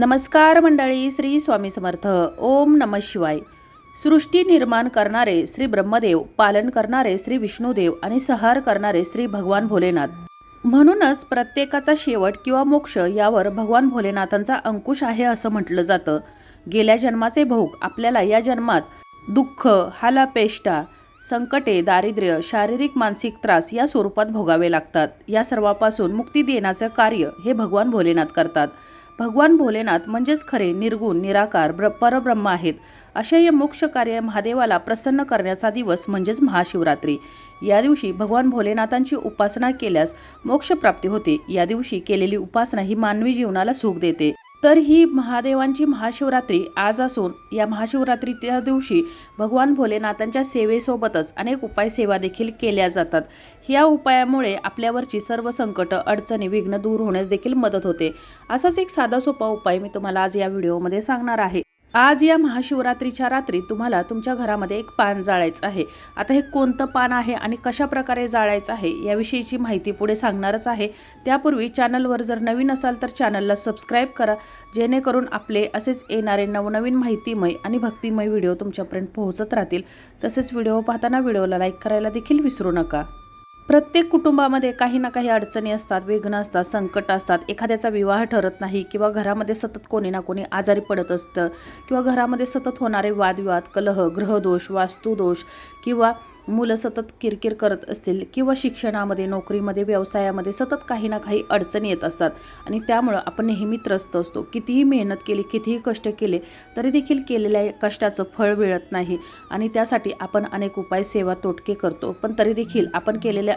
नमस्कार मंडळी श्री स्वामी समर्थ. ओम नम शिवाय. सृष्टी निर्माण करणारे श्री ब्रह्मदेव पालन करणारे श्री विष्णुदेव आणि संहार करणारे श्री भगवान भोलेनाथ. म्हणूनच प्रत्येकाचा शेवट किंवा मोक्ष यावर भगवान भोलेनाथांचा अंकुश आहे असं म्हटलं जातं. गेल्या जन्माचे भोग आपल्याला या जन्मात दुःख हालापेष्टा संकटे दारिद्र्य शारीरिक मानसिक त्रास या स्वरूपात भोगावे लागतात. या सर्वापासून मुक्ती देण्याचं कार्य हे भगवान भोलेनाथ करतात. भगवान भोलेनाथ म्हणजेच खरे निर्गुण निराकार ब्र परब्रह्म आहेत. अशा हे मोक्ष कार्य महादेवाला प्रसन्न करण्याचा दिवस म्हणजेच महाशिवरात्री. या दिवशी भगवान भोलेनाथांची उपासना केल्यास मोक्षप्राप्ती होते. या दिवशी केलेली उपासना ही मानवी जीवनाला सुख देते. तर ही महादेवांची महाशिवरात्री आज असून या महाशिवरात्रीच्या दिवशी भगवान भोलेनाथांच्या सेवेसोबतच अनेक उपाय सेवा देखील केल्या जातात. या उपायामुळे आपल्यावरची सर्व संकट अडचणी विघ्न दूर होण्यास देखील मदत होते. असाच एक साधा सोपा उपाय मी तुम्हाला आज या व्हिडिओमध्ये सांगणार आहे. आज या महाशिवरात्रीच्या रात्री तुम्हाला तुमच्या घरामध्ये एक पान जाळायचं आहे. आता हे कोणतं पान आहे आणि कशा प्रकारे जाळायचं आहे याविषयीची माहिती पुढे सांगणारच आहे. त्यापूर्वी चॅनलवर जर नवीन असाल तर चॅनलला सबस्क्राईब करा. जेणेकरून आपले असेच येणारे नवनवीन माहितीमय आणि भक्तिमय व्हिडिओ तुमच्यापर्यंत पोहोचत राहतील. तसेच व्हिडिओ पाहताना व्हिडिओला लाईक करायला देखील विसरू नका. प्रत्येक कुटुंबामध्ये काही ना काही अडचणी असतात विघ्न असतात संकट असतात. एखाद्याचा विवाह ठरत नाही किंवा घरामध्ये सतत कोणी ना कोणी आजारी पडत असतं किंवा घरामध्ये सतत होणारे वादविवाद कलह ग्रहदोष वास्तुदोष किंवा मुलं सतत किरकिर करत असतील किंवा शिक्षणामध्ये नोकरीमध्ये व्यवसायामध्ये सतत काही ना काही अडचणी येत असतात. आणि त्यामुळं आपण नेहमी त्रस्त असतो. कितीही मेहनत केली कितीही कष्ट केले तरी देखील केलेल्या कष्टाचं फळ मिळत नाही. आणि त्यासाठी आपण अनेक उपाय सेवा तोटके करतो. पण तरी देखील आपण केलेल्या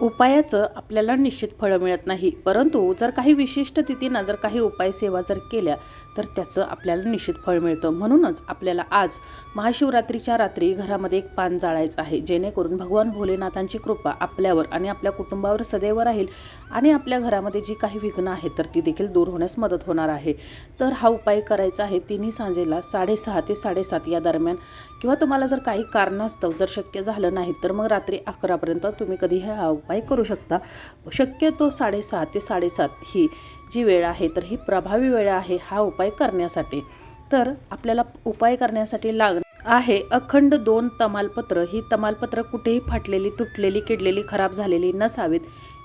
उपायाचं आपल्याला निश्चित फळं मिळत नाही. परंतु जर काही विशिष्ट तिथीनं जर काही उपाय सेवा जर केल्या तर त्याचं आपल्याला निश्चित फळ मिळतं. म्हणूनच आपल्याला आज महाशिवरात्रीच्या रात्री घरामध्ये एक पान जाळायचं आहे. जेणेकरून भगवान भोलेनाथांची कृपा आपल्यावर आणि आपल्या कुटुंबावर सदैव राहील आणि आपल्या घरामध्ये जी काही विघ्न आहेत तर ती देखील दूर होण्यास मदत होणार आहे. तर हा उपाय करायचा आहे तिन्ही सांजेला साडेसहा ते साडेसात या दरम्यान. किंवा तुम्हाला जर काही कारणास्तव जर शक्य झालं नाही तर मग रात्री अकरापर्यंत तुम्ही कधी हा उपाय करू शकता. शक्यतो साडेसहा ते साडेसात ही जी वेळ आहे तर ही प्रभावी वेळ आहे हा उपाय करण्यासाठी. तर आपल्याला उपाय करण्यासाठी लाग आहे अखंड दोन तमालपत्र. ही तमालपत्र कुठेही फाटलेली तुटलेली किडलेली खराब झालेली नसावीत.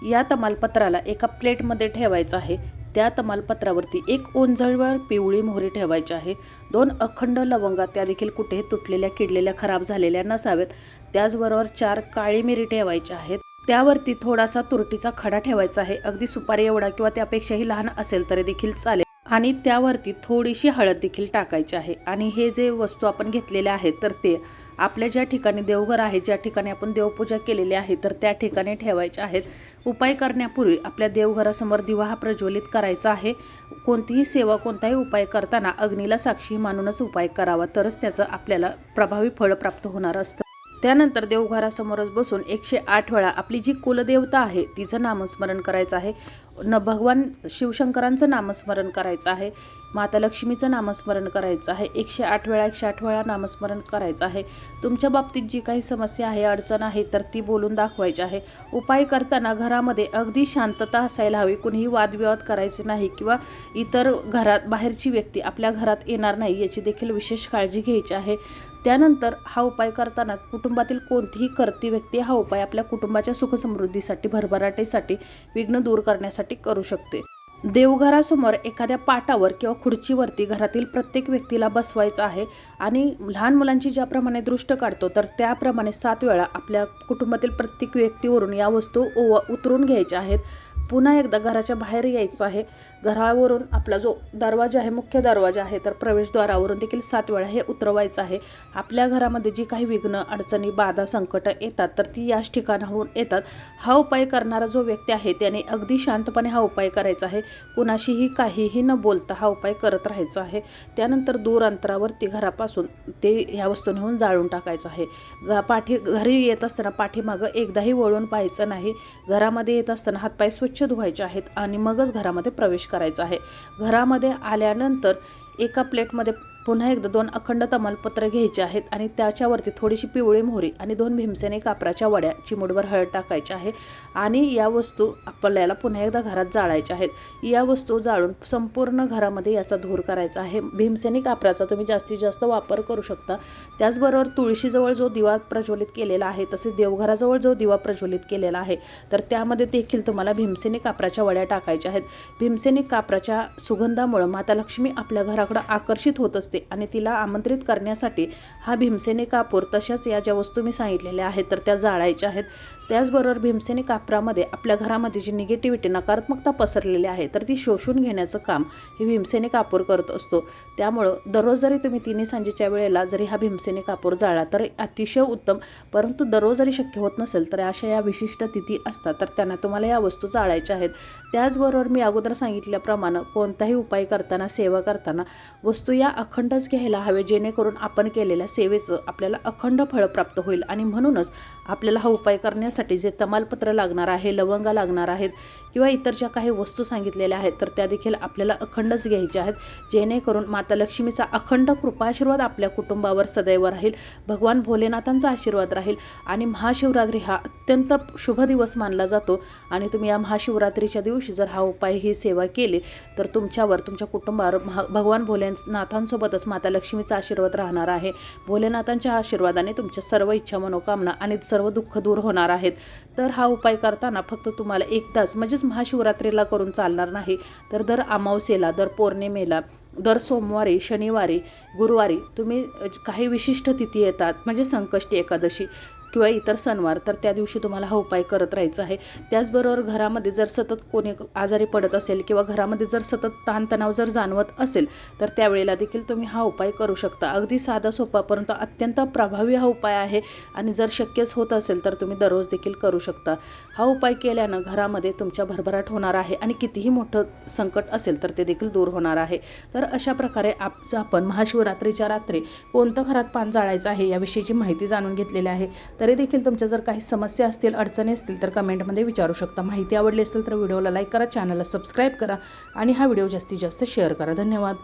या तमालपत्राला एका प्लेटमध्ये ठेवायचं आहे. त्या तमालपत्रावरती एक ओंजळवर पिवळी मोहरी ठेवायची आहे. दोन अखंड लवंगा त्या देखील कुठेही तुटलेल्या किडलेल्या खराब झालेल्या नसाव्यात त्याचबरोबर चार काळी मिरी ठेवायच्या आहेत. त्यावरती थोडासा तुरटीचा खडा ठेवायचा आहे. अगदी सुपारी एवढा किंवा त्यापेक्षाही लहान असेल तरी देखील चालेल. आणि त्यावरती थोडीशी हळद देखील टाकायची आहे. आणि हे जे वस्तू आपण घेतलेल्या आहेत तर ते आपल्या ज्या ठिकाणी देवघर आहे ज्या ठिकाणी आपण देवपूजा केलेली आहे तर त्या ठिकाणी ठेवायचे आहेत. उपाय करण्यापूर्वी आपल्या देवघरासमोर दिवा हा प्रज्वलित करायचा आहे. कोणतीही सेवा कोणताही उपाय करताना अग्नीला साक्षी मानूनच उपाय करावा तरच त्याचं आपल्याला प्रभावी फळ प्राप्त होणार असतं. त्यानंतर देवघरासमोरच बसून एकशे आठ वेळा आपली जी कुलदेवता आहे तिचं नामस्मरण करायचं आहे. न भगवान शिवशंकरांचं नामस्मरण करायचं आहे. माता लक्ष्मीचं नामस्मरण करायचं आहे. एकशे आठ वेळा एकशे आठ वेळा नामस्मरण करायचं आहे. तुमच्या बाबतीत जी काही समस्या आहे अडचण आहे तर ती बोलून दाखवायची आहे. उपाय करताना घरामध्ये अगदी शांतता असायला हवी. कुणीही वादविवाद करायचे नाही किंवा इतर घरात बाहेरची व्यक्ती आपल्या घरात येणार नाही याची देखील विशेष काळजी घ्यायची आहे. त्यानंतर हा उपाय करताना कुटुंबातील कोणतीही करती व्यक्ती हा उपाय आपल्या कुटुंबाच्या सुखसमृद्धीसाठी भरभराटीसाठी विघ्न दूर करण्यासाठी करू शकते. देवघरासमोर एखाद्या पाटावर किंवा खुर्चीवरती घरातील प्रत्येक व्यक्तीला बसवायचं आहे आणि लहान मुलांची ज्याप्रमाणे दृष्ट काढतो तर त्याप्रमाणे सात वेळा आपल्या कुटुंबातील प्रत्येक व्यक्तीवरून या वस्तू ओव उतरून घ्यायच्या आहेत. पुन्हा एकदा घराच्या बाहेर यायचं आहे. घरावरून आपला जो दरवाजा आहे मुख्य दरवाजा आहे तर प्रवेशद्वारावरून देखील सात वेळा हे उतरवायचं आहे. आपल्या घरामध्ये जी काही विघ्न अडचणी बाधा संकट येतात तर ती याच ठिकाणाहून येतात. हा उपाय करणारा जो व्यक्ती आहे त्याने अगदी शांतपणे हा उपाय करायचा आहे. कुणाशीही काहीही न बोलता हा उपाय करत राहायचा आहे. त्यानंतर दूर अंतरावरती घरापासून ते ह्या वस्तू नेऊन जाळून टाकायचं आहे. ग पाठी घरी येत असताना पाठीमागं एकदाही वळून पाहायचं नाही. घरामध्ये येत असताना हातपाय स्वच्छ धुवायचे आहेत आणि मगच घरामध्ये प्रवेश करायचा आहे. घरामध्ये आल्यानंतर एका प्लेटमध्ये पुन्हा एकदा दोन अखंड तमालपत्र घ्यायचे आहेत आणि त्याच्यावरती थोडीशी पिवळी मोहरी आणि दोन भीमसेनी कापराच्या वड्या चिमुडभर हळद टाकायच्या आहे. आणि या वस्तू आपल्याला पुन्हा एकदा घरात जाळायच्या आहेत. या वस्तू जाळून संपूर्ण घरामध्ये याचा धूर करायचा आहे. भीमसेनी कापराचा तुम्ही जास्तीत जास्त वापर करू शकता. त्याचबरोबर तुळशीजवळ जो दिवा प्रज्वलित केलेला आहे तसेच देवघराजवळ जो दिवा प्रज्वलित केलेला आहे तर त्यामध्ये देखील तुम्हाला भीमसेनी कापराच्या वड्या टाकायच्या आहेत. भीमसेनी कापराच्या सुगंधामुळं माता लक्ष्मी आपल्या घराकडं आकर्षित होत असते. आणि तिला आमंत्रित करण्यासाठी हा भीमसेने कापूर तशाच या ज्या वस्तू मी सांगितलेल्या आहेत तर त्या जाळायच्या आहेत. त्याचबरोबर भीमसेनी कापरामध्ये आपल्या घरामध्ये जी निगेटिव्हिटी नकारात्मकता पसरलेली आहे तर ती शोषून घेण्याचं काम हे भीमसेनी कापूर करत असतो. त्यामुळं दररोज जरी तुम्ही तिन्ही सांजेच्या वेळेला जरी हा भीमसेनी कापूर जाळला तर अतिशय उत्तम. परंतु दररोज जरी शक्य होत नसेल तर अशा या विशिष्ट तिथी असतात तर त्यांना तुम्हाला या वस्तू जाळायच्या आहेत. त्याचबरोबर मी अगोदर सांगितल्याप्रमाणे कोणताही उपाय करताना सेवा करताना वस्तू या अखंडच घ्यायला हवे जेणेकरून आपण केलेल्या सेवेचं आपल्याला अखंड फळ प्राप्त होईल आणि म्हणूनच आपल्याला हा उपाय करण्यासाठी जे तमालपत्र लागणार आहे लवंगा लागणार आहेत किंवा इतर ज्या काही वस्तू सांगितलेल्या आहेत तर त्या देखील आपल्याला अखंडच घ्यायच्या आहेत. जेणेकरून माता लक्ष्मीचा अखंड कृपाशीर्वाद आपल्या कुटुंबावर सदैव राहील भगवान भोलेनाथांचा आशीर्वाद राहील आणि महाशिवरात्री हा अत्यंत शुभ दिवस मानला जातो. आणि तुम्ही या महाशिवरात्रीच्या दिवशी जर हा उपाय ही सेवा केली तर तुमच्यावर तुमच्या कुटुंबावर महा भगवान भोलेनाथांसोबतच माता लक्ष्मीचा आशीर्वाद राहणार आहे. भोलेनाथांच्या आशीर्वादाने तुमच्या सर्व इच्छा मनोकामना आणि सर्व दुःख दूर होणार आहेत. तर हा उपाय करताना फक्त तुम्हाला एकदाच म्हणजेच महाशिवरात्रीला करून चालणार नाही. तर दर अमावस्येला दर पौर्णिमेला दर सोमवारी शनिवारी गुरुवारी तुम्ही काही विशिष्ट तिथी येतात म्हणजे संकष्टी एकादशी. किंवा इतर सणवार तर त्या दिवशी तुम्हाला हा उपाय करत राहायचा आहे. त्याचबरोबर घरामध्ये जर सतत कोणी आजारी पडत असेल किंवा घरामध्ये जर सतत ताणतणाव जर जाणवत असेल तर त्यावेळेला देखील तुम्ही हा उपाय करू शकता. अगदी साधा सोपा परंतु अत्यंत प्रभावी हा उपाय आहे आणि जर शक्यच होत असेल तर तुम्ही दररोज देखील करू शकता. हा उपाय केल्यानं घरामध्ये तुमच्या भरभराट होणार आहे आणि कितीही मोठं संकट असेल तर ते देखील दूर होणार आहे. तर अशा प्रकारे आप आपण महाशिवरात्रीच्या रात्री कोणतं घरात पान जाळायचं आहे याविषयीची माहिती जाणून घेतलेली आहे. तरी देखील तुमच्या जर काही समस्या असतील अडचणी असतील तर कमेंटमध्ये विचारू शकता. माहिती आवडली असेल तर व्हिडिओला लाईक करा चॅनलला सबस्क्राईब करा आणि हा व्हिडिओ जास्तीत जास्त शेअर करा. धन्यवाद.